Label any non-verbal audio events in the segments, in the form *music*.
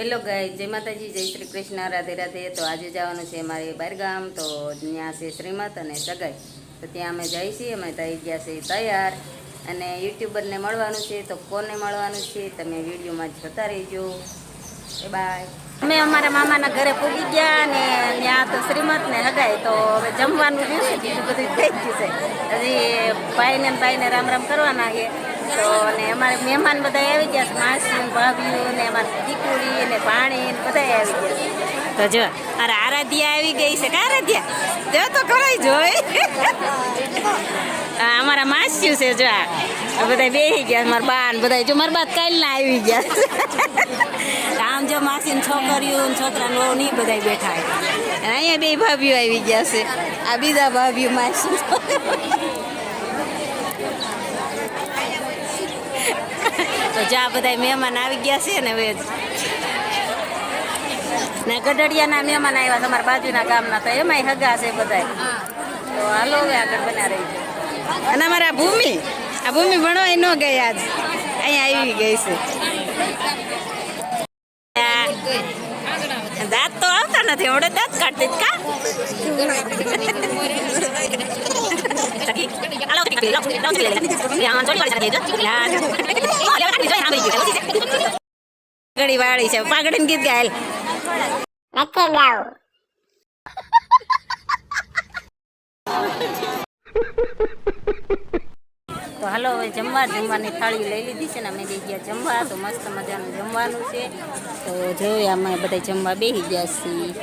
Hello ગાય જય માતાજી, જય શ્રી કૃષ્ણ, રાધે રાધે. તો આજે જવાનું છે મારે બહારગામ, તો ત્યાં છે શ્રીમત અને સગાઈ. તો ત્યાં અમે જઈ છીએ, અમે થઈ ગયા છે તૈયાર. અને યુટ્યુબરને મળવાનું છે, તો કોને મળવાનું છે, તમે વિડીયોમાં જોતા રહેજો. એ બાય અમે અમારા મામાના ઘરે પૂગી ગયા અને ત્યાં તો શ્રીમત ને હગાય તો હવે જમવાનું રહ્યું બધું થઈ ગયું છે. હજી ભાઈને ભાઈને રામ રામ કરવાના છે. તો અને અમારે મહેમાન બધા આવી ગયા માસી, ભાભીઓ, ને અમારી દીકરી, ને પાણી ને બધા આવી ગયા તો જો, અરે આરાધ્યા આવી ગઈ છે કા આરાધ્યા? જો તો ખરાઈ જોઈ. અમારા માસ્યું છે, જો આ. બધા બેસી ગયા મારા બા ને બધા જો, મારા બા કાલના આવી ગયા આમ જો માસી ને છોકરીઓ ને છોકરા નો ની બધા બેઠા અહીંયા બે ભાભીઓ આવી ગયા છે. આ બીજા ભાભીઓ માસી. તો જા બધા મહેમાન આવી ગયા છે ને વેજ ને ગઢડિયાના મહેમાન આવ્યા તમારા બાજુના ગામના, તો એમાંય હગા છે બધા તો હાલો હવે આગળ બના રહી છે અને અમારા ભૂમિ, આ ભૂમિ ભણવાય ન ગઈ આજ. અહીંયા આવી ગઈ છે. દાંત તો આવતા નથી, હમણાં દાંત કાઢતી કા? તો હાલો, હવે જમવા જમવાની થાળી લઈ લીધી છે ને અમે બે ગયા જમવા. તો મસ્ત મજાનું જમવાનું છે. તો જોઈએ અમે બધા જમવા બેસી ગયા છીએ.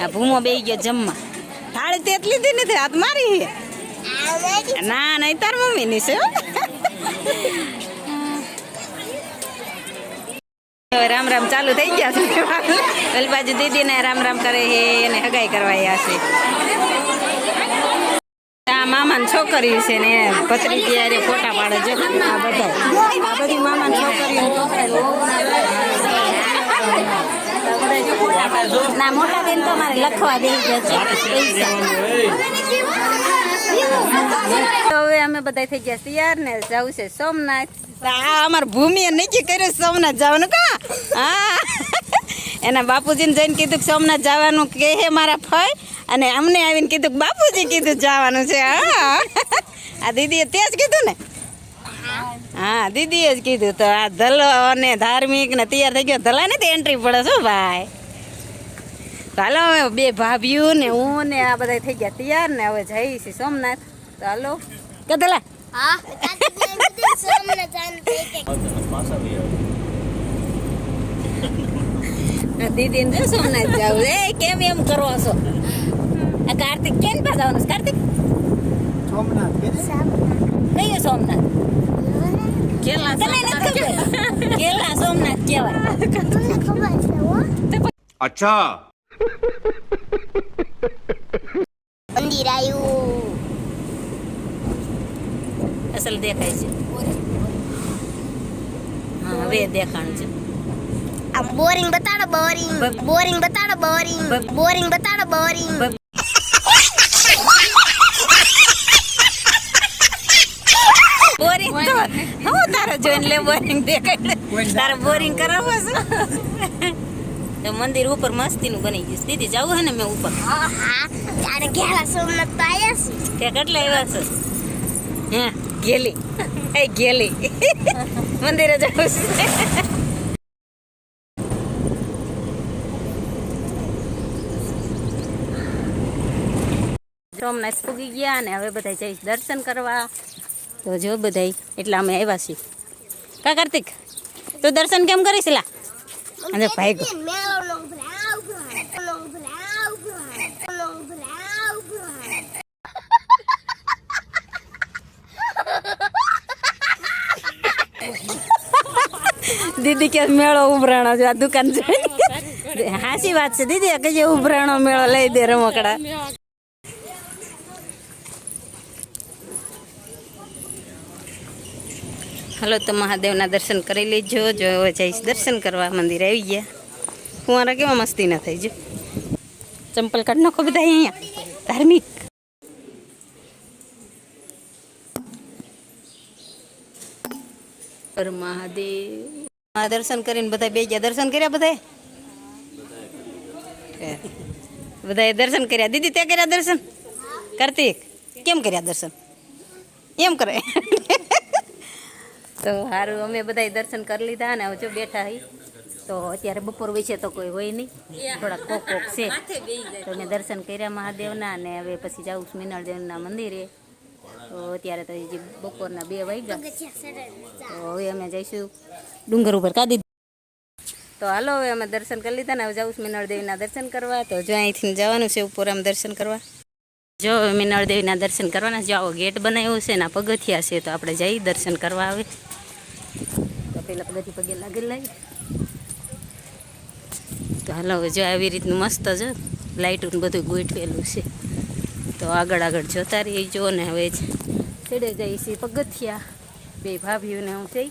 આ ભૂમો બેસી ગયો જમવા. થાળી તેટલી લીધી નથી, હાથ મારી ના, નહીં, તાર મમ્મીની છે રામ રામ ચાલુ થઈ ગયા છે પેલી બાજુ દીદીને રામ રામ કરે છે એને હગાઈ કરવા છે. આ મામાની છોકરી છે ને ભત્રીજી હારે ફોટા પાડે છે. આ બધા. આ બધી મામાની છોકરીઓ. ના, મોટા તો હવે અમે બધા થઈ ગયા તૈયાર ને જવું છે સોમનાથ. અમાર ભૂમિએ નક્કી કર્યું સોમનાથ જવાનું કા? હા. એના બાપુજીને જઈને કીધું કે સોમનાથ જવાનું કે હે મારા ફઈ અને અમને આવીને કીધું કે બાપુજી કીધું જવાનું છે. હા. આ દીદીએ તે જ કીધું ને. હા દીદીએ જ કીધું તો આ ધલો અને ધાર્મિક ને તૈયાર થઈ ગયો. ધલા ને એન્ટ્રી પડે છો ભાઈ. તો હાલો હવે બે ભાભીઓ ને હું ને આ બધા થઈ ગયા તૈયાર ને હવે જઈ છે સોમનાથ. તો હાલો. કે ધલા? હા દીદી ને સોમનાથ જાવ એ કેમ એમ કરો છો? આ કાર્તિક કેમ પાસ જવાનું કાર્તિક? કાર્તિક કયો સોમનાથ? કેલા સોમનાથ કેલા સોમનાથ કહેવાય અચ્છા મંદિર આવ્યું અસલ દેખાય છે હા હવે દેખાણ છે આ બોરિંગ બતાડો બોરિંગ બોરિંગ બતાડો બોરિંગ બોરિંગ બતાડો બોરિંગ બોરિંગ તો હું તારે જોઈને લે બોરિંગ દેખાય. તારે બોરિંગ કરાવો છે? તો મંદિર ઉપર મસ્તીનું બની ગયું દીદી જવું હે ને મેં ઉપર. હા ઘેલા સોમનાથ તો આવ્યા છું. તે કેટલા આવ્યા છો? હા ગેલી એ ગેલી મંદિરે જવું છું. સોમનાથ પૂગી ગયા અને હવે બધા જઈશ દર્શન કરવા. તો જો બધા એટલે અમે આવ્યા છીએ. કા કાર્તિક, તું દર્શન કેમ કરીશ લા? અને ભાઈ ગો. દીદી કે મેળો ઉભરાણો છે, આ દુકાન છે. હાસી વાત છે. દીદી કે જે ઉભરાણો મેળો લઈ દે રમકડા. હલો તો મહાદેવના દર્શન કરી લેજો. જો જઈશ દર્શન કરવા મંદિર આવી ગયા. કુંવારા કેવા મસ્તી ના થઈ જો. ચંપલ કાઢ નાખો બધા અહીંયા. ધાર્મિક. મહાદેવ. દર્શન કરીને બધા બે ગયા. દર્શન કર્યા બધા બધાએ દર્શન કર્યા. દીદી તે કર્યા દર્શન? કાર્તિક, કેમ કર્યા દર્શન? એમ કરે. તો સારું અમે બધા દર્શન કરી લીધા ને હવે જો બેઠા હઈ તો અત્યારે બપોર વિશે તો કોઈ હોય નહીં. થોડા કોક કોક છે. તો મેં દર્શન કર્યા મહાદેવના અને હવે પછી જાઉં છું મીનાળદેવના મંદિરે. તો અત્યારે તો હજી બપોરના બે વાગ્યા. તો હવે અમે જઈશું ડુંગર ઉપર કાદી તો હાલો, હવે અમે દર્શન કરી લીધા ને હવે જાઉં છું મીનાળદેવીના દર્શન કરવા. તો જો અહીંથી જવાનું છે ઉપર અમે દર્શન કરવા. જો હવે મીનાળદેવીના દર્શન કરવાના, જો આવો ગેટ બનાવ્યો છે ને પગથિયા છે, તો આપણે જઈ દર્શન કરવા આવે. તો પેલા પગથી પગે લાગી લાગે તો હાલો જો આવી રીતનું મસ્ત જ લાઇટ બધું ગોઠવેલું છે. તો આગળ આગળ જોતા રહીએ જો ને, હવે છેડે જઈ છે પગથિયા. બે ભાભીઓને હું જઈ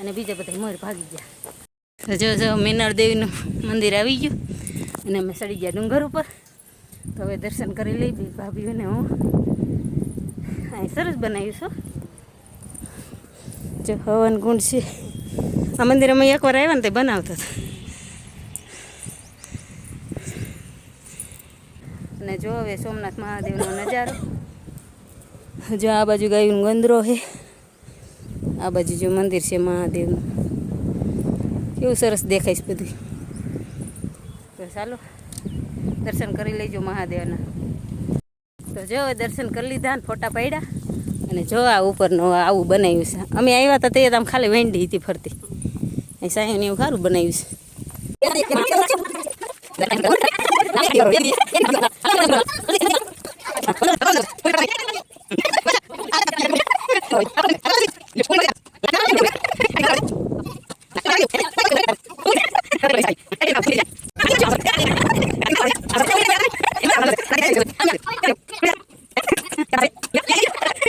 અને બીજા બધા મોર ભાગી ગયા. તો જો જો મીનાળ દેવીનું મંદિર આવી ગયું અને અમે ચડી ગયા ડુંગર ઉપર. તો હવે દર્શન કરી લઈ ભાભીઓને હું. અહીં સરસ બનાવ્યું છું જો હવન ગુંડ છે. આ મંદિર અમે એકવાર આવ્યા ને તે બનાવતા હતા. અને જો હવે સોમનાથ મહાદેવનો નજારો. જો આ બાજુ ગાયું ગંદરો છે. આ બાજુ જો મંદિર છે મહાદેવનું. કેવું સરસ દેખાય છે બધું. ચાલો. દર્શન કરી લેજો મહાદેવના. તો જો દર્શન કરી લીધા ને ફોટા પાડ્યા અને જો આ ઉપરનું આવું બનાવ્યું છે. અમે આવ્યા હતા તે આમ ખાલી વેંડી હતી ફરતી. અહીં સાહેબ એવું સારું બનાવ્યું છે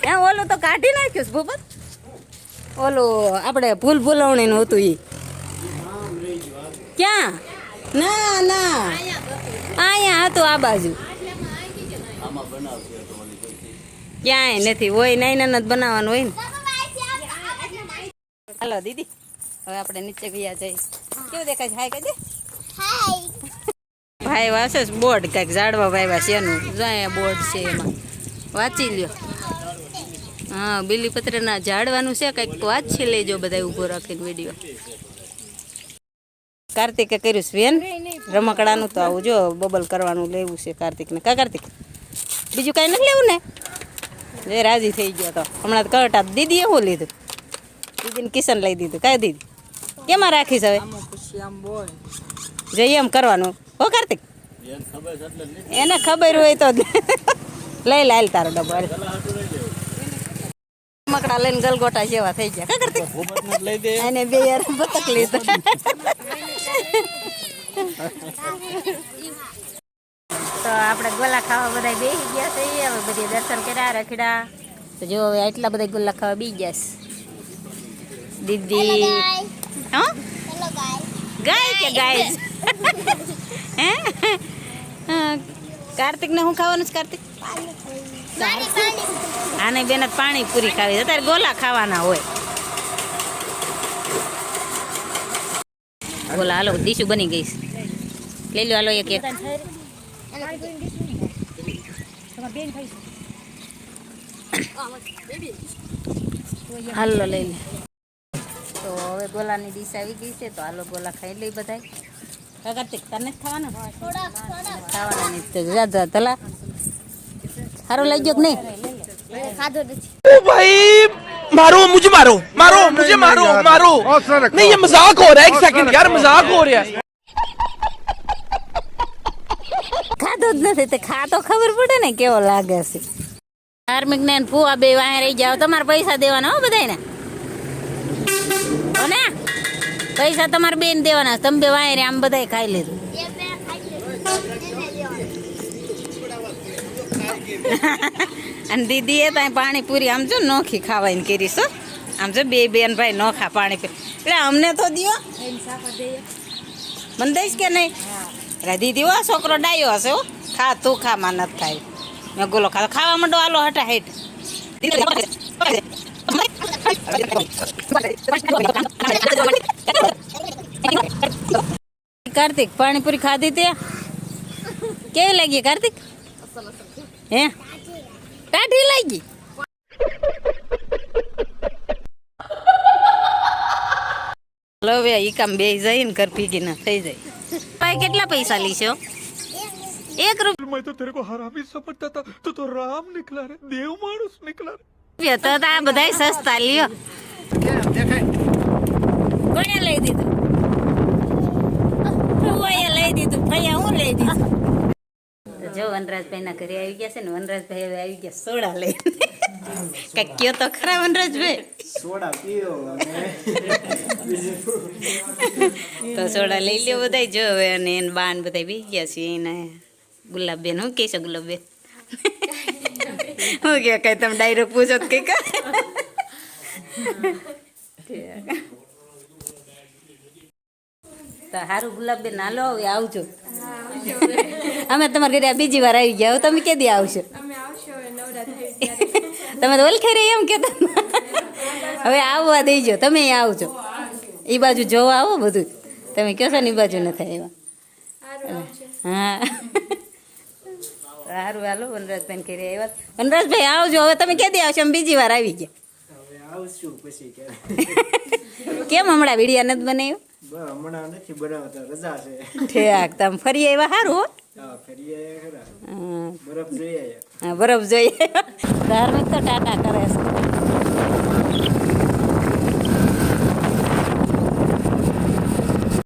ત્યાં ઓલું તો કાઢી નાખ્યું છે ભૂપત ઓલું આપણે ભૂલ ભૂલવણીનું હતું એ ક્યાં? ના ના. અહીંયા હતું આ બાજુ. ક્યાંય નથી, હોય નાઈ નાના જ બનાવવાનું, હોય ને. હાલો, દીદી. હવે આપણે નીચે ગયા જઈ કેવું દેખાય છે? હાય કહેજે ભાઈ વાસે બોર્ડ કાંઈક ઝાડવા ભાઈ છે એનું. જો બોર્ડ છે એમાં. વાંચી લ્યો. હા, બીલીપત્રના ઝાડવાનું છે, કંઈક છે, લેજો બધા ઊભો રાખીને વીડિયો કાર્તિકે કર્યું છે વેન? રમકડાનું તો આવું જો, બબલ કરવાનું લેવું છે કાર્તિકને. કા કાર્તિક? બીજું કાંઈ નથી લેવું ને? જે રાજી થઈ ગયો તો. હમણાં તો કટ દીદી એવું લીધું? દીદીને કિશન લઈ દીધું. કાંઈ દીદી? કેમાં રાખીશ હવે? જઈએ એમ કરવાનું. હો કાર્તિક? એને ખબર હોય તો *laughs* લઈ લે હાલ તારો ડબ્બો. મકડા લઈને ગલગોટા જેવા થઈ ગયા. કા કાર્તિક અને બે યાર બતક લીધા. તો આપણે ગોલા ખાવા બધા બેસી ગયા છે. હવે બધી દર્શન કર્યા રખડા તો જો હવે આટલા બધા ગોલા ખાવા બી ગયા છે. દીદી. હા? ગાય કે ગાય? હે? હા. કાર્તિકને હું ખાવાનું છે કાર્તિક? આને બેન પાણી પૂરી ખાવી અત્યારે ગોલા ખાવાના હોય. ગોલા હાલો ડીશું બની ગઈ લઈ લો હાલો એક એક. હાલો લઈ લે. તો હવે ગોલાની ડીશ આવી ગઈ છે તો હાલો ગોલા ખાઈ લઈ બધા તને જ ખાવાના? ખાવાના નહીં તો તલા. સારું લઈ ગયો કે નહીં ખાધો નથી ओ भाई मारो मुझे मारो मारो मुझे मारो मारो नहीं ये मजाक हो रहा है एक सेकंड यार मजाक हो रहा है ખાધો જ નથી તે ખા તો ખબર પડે ને કેવો લાગે છે ધાર્મિક ને ફુવા બે વાંહે રહી જાવ તમારે પૈસા દેવાના હો બધાને હો ને પૈસા તમારે બેન દેવાના તમે બે વાંહે રે આમ બધાય ખાઈ લીધું અને દીદી એ ત્યાં પાણીપુરી આમ જો નોખી ખાવાની કરી છો આમ જો બે બેન ભાઈ નોખા પાણી એટલે અમને તો દિયો. મને દઈશ કે નહીં? એટલે દીદી હો છોકરો ડાયો હશે, હો. ખા, તું ખા માં નથી ખાય મેં ગોલો ખા ખાવા માંડો આલો હટા હેઠ. કાર્તિક, પાણીપુરી ખાધી તે? કેવી લાગી કાર્તિક? હે? કાઢી લઈ ગઈ. લવે ઈ કામ બે જાય ને ઘર ભીગી ના થઈ જાય. ભાઈ કેટલા પૈસા લીશો? એક રૂપિયા મેં તો તેરે કો હરામી સમજતા હતા તો તો રામ નીકળા રે દેવ માણસ નીકળા રે. તો આ બધાય સસ્તા લ્યો. દેખાય કોણે લઈ દીધું? તું ઓય લઈ દીધું ભાઈ હું લઈ દીધું? જો વનરાજભાઈ ના ઘરે આવી ગયા છે ને વનરાજભાઈ હવે આવી ગયા સોડા લઈ કઈ કયો તો ખરા વનરાજભાઈ? સોડા પીઓ તો સોડા લઈ લ્યો બધા જો હવે અને એને બાન બધા બી ગયા છે એને ગુલાબબેન હું કહેશો ગુલાબબેન? હું કે કઈ તમે ડાયરેક્ટ પૂછો તો કઈ તો સારું ગુલાબબેન હાલો હવે આવજો. અમે તમારા ઘરે બીજી વાર આવી ગયા. તમે કેદી આવશો? *laughs* તમે તો ઓળખે રહી એમ કેતા હવે આવવા દેજો. તમે આવજો. એ બાજુ જોવા આવો બધું. તમે કહો છો ને એ બાજુ નથી આવ્યા હા. સારું હાલો વનરાજભાઈ ઘરે આવ્યા. વનરાજભાઈ આવજો. હવે તમે ક્યાંથી આવશો? અમે બીજી વાર આવી ગયા. હવે આવશું પછી કે *laughs* કેમ હમણાં વિડીયા નથી બનાવ્યું? બસ હમણાં નથી બનાવતા. રજા છે. ઠેક તમે ફરી આવ્યા. સારું બરફ જોઈએ ધાર્મિક તો ટાટા કરે છે.